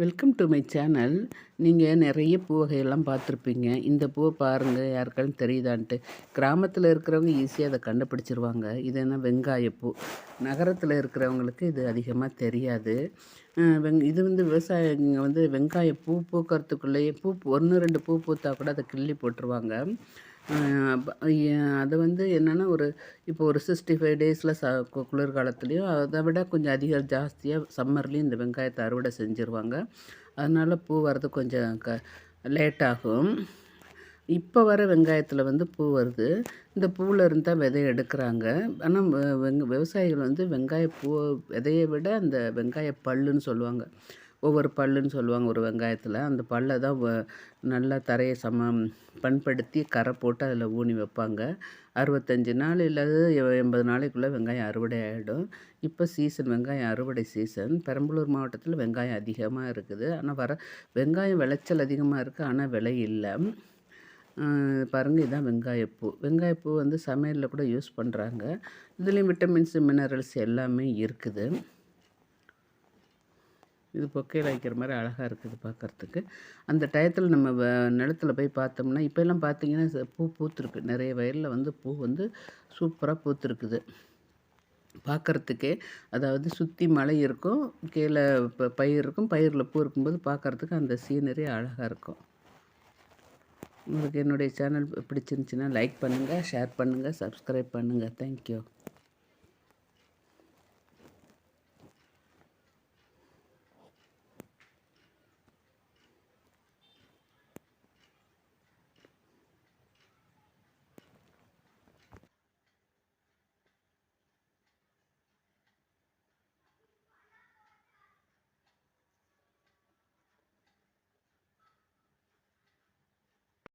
Welcome to my channel நீங்கள் நிறைய பூ வகையெல்லாம் பார்த்துருப்பீங்க. இந்த பூவை பாருங்கள் யாருக்காலும் தெரியுதான்ட்டு. கிராமத்தில் இருக்கிறவங்க ஈஸியாக அதை கண்டுபிடிச்சிருவாங்க. இது என்ன வெங்காயப்பூ? நகரத்தில் இருக்கிறவங்களுக்கு இது அதிகமாக தெரியாது. வெங் இது வந்து விவசாயிங்க வந்து வெங்காய பூ பூக்கிறதுக்குள்ளேயே பூ ஒன்று ரெண்டு பூ பூத்தா கூட அதை கிள்ளி போட்டுருவாங்க. அது வந்து என்னென்னா ஒரு இப்போ ஒரு சிக்ஸ்டி ஃபைவ் டேஸில் ச குளிர்காலத்துலேயும் அதை விட கொஞ்சம் அதிகம் ஜாஸ்தியாக சம்மர்லேயும் இந்த வெங்காயத்தை அறுவடை செஞ்சுருவாங்க. அதனால் பூ வர்றது கொஞ்சம் க லேட் ஆகும். இப்போ வர வெங்காயத்தில் வந்து பூ வருது. இந்த பூவில் இருந்து தான் விதையை எடுக்கிறாங்க ஆனால் வெங் விவசாயிகள் வந்து வெங்காய பூ விதையை விட அந்த வெங்காய பல்லுன்னு சொல்லுவாங்க. ஒவ்வொரு பல்லுன்னு சொல்லுவாங்க ஒரு வெங்காயத்தில். அந்த பல்லை தான் வ நல்லா தரையை சம பண்படுத்தி கரை போட்டு அதில் ஊனி வைப்பாங்க. அறுபத்தஞ்சி நாள் இல்லாத எண்பது நாளைக்குள்ளே வெங்காயம் அறுவடை ஆகிடும் இப்போ சீசன் வெங்காயம் அறுவடை சீசன் பெரம்பலூர் மாவட்டத்தில் வெங்காயம் அதிகமாக இருக்குது. ஆனால் வர வெங்காயம் விளைச்சல் அதிகமாக இருக்குது ஆனால் விலை இல்லை. பாருங்கள் இதுதான் வெங்காயப்பூ. வெங்காயப்பூ வந்து சமையலில் கூட யூஸ் பண்ணுறாங்க இதுலேயும் விட்டமின்ஸ் மினரல்ஸ் எல்லாமே இருக்குது. இது பொக்கையில் வைக்கிற மாதிரி அழகாக இருக்குது பார்க்குறதுக்கு அந்த டயத்தில் நம்ம வ நிலத்துல போய் பார்த்தோம்னா இப்போல்லாம் பார்த்தீங்கன்னா பூ பூத்துருக்கு. நிறைய வயலில் வந்து பூ வந்து சூப்பராக பூத்துருக்குது. பார்க்குறதுக்கே அதாவது சுற்றி மலை இருக்கும் கீழே இப்போ பயிர் இருக்கும் பயிரில் பூ இருக்கும்போது பார்க்குறதுக்கு அந்த சீனரி அழகாக இருக்கும். உங்களுக்கு என்னுடைய சேனல் பிடிச்சிருந்துச்சின்னா லைக் பண்ணுங்கள் ஷேர் பண்ணுங்கள் சப்ஸ்கிரைப் பண்ணுங்கள் தேங்க்யூ